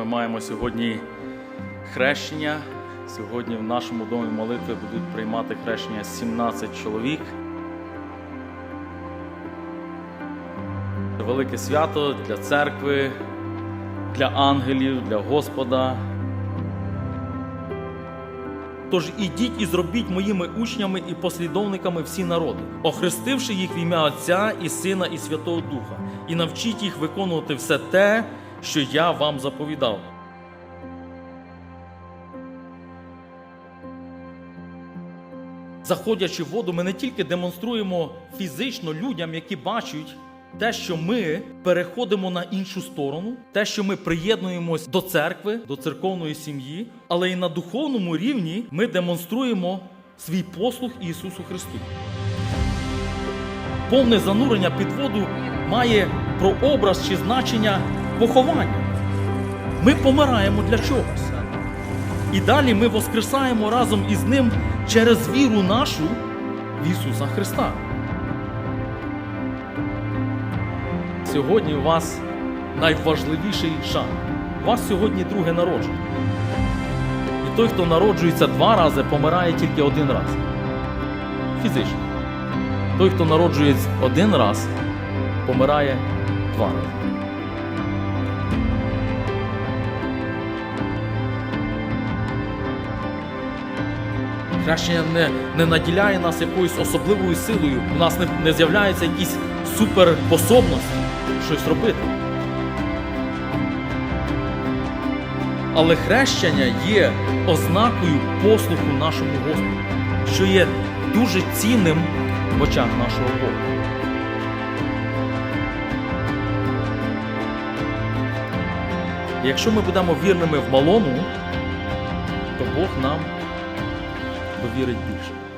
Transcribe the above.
ми маємо сьогодні хрещення. Сьогодні в нашому домі молитви будуть приймати хрещення 17 чоловік. Велике свято для церкви, для ангелів, для Господа. Тож ідіть і зробіть моїми учнями і послідовниками всі народи, охрестивши їх в ім'я Отця і Сина і Святого Духа, і навчіть їх виконувати все те, що я вам заповідав. Заходячи в воду, ми не тільки демонструємо фізично людям, які бачать те, що ми переходимо на іншу сторону, те, що ми приєднуємось до церкви, до церковної сім'ї, але і на духовному рівні ми демонструємо свій послуг Ісусу Христу. Повне занурення під воду має прообраз чи значення поховання. Ми помираємо для чогось. І далі ми воскресаємо разом із ним через віру нашу в Ісуса Христа. Сьогодні у вас найважливіший шанс. У вас сьогодні друге народження. І той, хто народжується два рази, помирає тільки один раз. Фізично. Той, хто народжується один раз, помирає два рази. Хрещення не, не наділяє нас якоюсь особливою силою. У нас не, не з'являються якісь суперспособності щось робити. Але хрещення є ознакою послуху нашому Господу, що є дуже цінним в очах нашого Бога. Якщо ми будемо вірними в малому, то Бог нам повірить більше.